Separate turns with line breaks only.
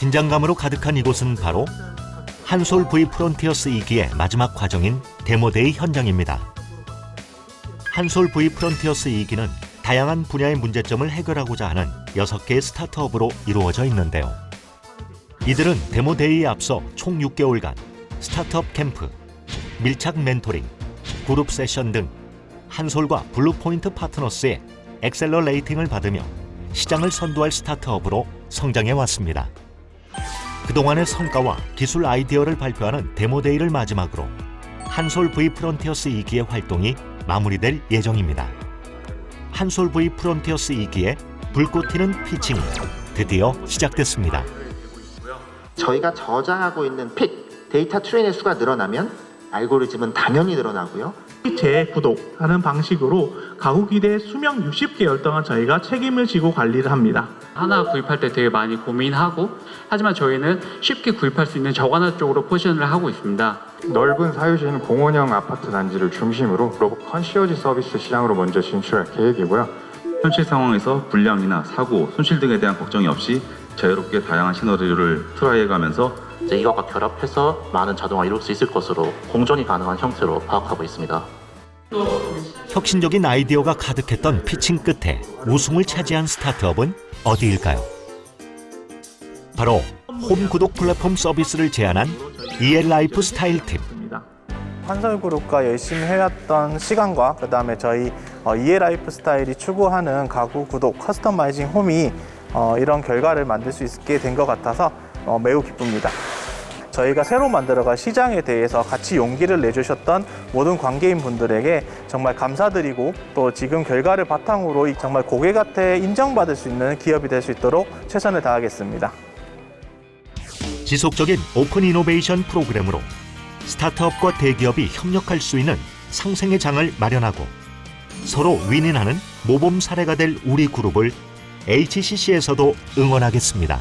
긴장감으로 가득한 이곳은 바로 한솔 V 프론티어스 2기의 마지막 과정인 데모데이 현장입니다. 한솔 V 프론티어스 2기는 다양한 분야의 문제점을 해결하고자 하는 6개의 스타트업으로 이루어져 있는데요. 이들은 데모데이에 앞서 총 6개월간 스타트업 캠프, 밀착 멘토링, 그룹 세션 등 한솔과 블루포인트 파트너스의 엑셀러레이팅을 받으며 시장을 선도할 스타트업으로 성장해 왔습니다. 그동안의 성과와 기술 아이디어를 발표하는 데모데이를 마지막으로 한솔 V 프론티어스 2기의 활동이 마무리될 예정입니다. 한솔 V 프론티어스 2기의 불꽃 튀는 피칭이 드디어 시작됐습니다.
저희가 저장하고 있는 픽 데이터 트레인의 수가 늘어나면 알고리즘은 당연히 늘어나고요.
재구독하는 방식으로 가구 기대 수명 60개월 동안 저희가 책임을 지고 관리를 합니다.
하나 구입할 때 되게 많이 고민하고 하지만 저희는 쉽게 구입할 수 있는 저가나 쪽으로 포지션을 하고 있습니다.
넓은 사유지인 공원형 아파트 단지를 중심으로 로봇 컨시어지 서비스 시장으로 먼저 진출할 계획이고요.
현실 상황에서 불량이나 사고, 손실 등에 대한 걱정이 없이 자유롭게 다양한 시너리오를 트라이해가면서
이제 이것과 결합해서 많은 자동화 이룰 수 있을 것으로 공존이 가능한 형태로 파악하고 있습니다.
혁신적인 아이디어가 가득했던 피칭 끝에 우승을 차지한 스타트업은 어디일까요? 바로 홈 구독 플랫폼 서비스를 제안한 EL라이프 스타일 팀.
한솔그룹과 열심히 해왔던 시간과 그다음에 저희 어, 이에라이프 스타일이 추구하는 가구 구독 커스터마이징 홈이 어, 이런 결과를 만들 수 있게 된 것 같아서 어, 매우 기쁩니다. 저희가 새로 만들어갈 시장에 대해서 같이 용기를 내주셨던 모든 관계인 분들에게 정말 감사드리고 또 지금 결과를 바탕으로 이 정말 고객한테 인정받을 수 있는 기업이 될 수 있도록 최선을 다하겠습니다.
지속적인 오픈 이노베이션 프로그램으로 스타트업과 대기업이 협력할 수 있는 상생의 장을 마련하고 서로 윈윈하는 모범 사례가 될 우리 그룹을 HCC에서도 응원하겠습니다.